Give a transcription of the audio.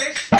this?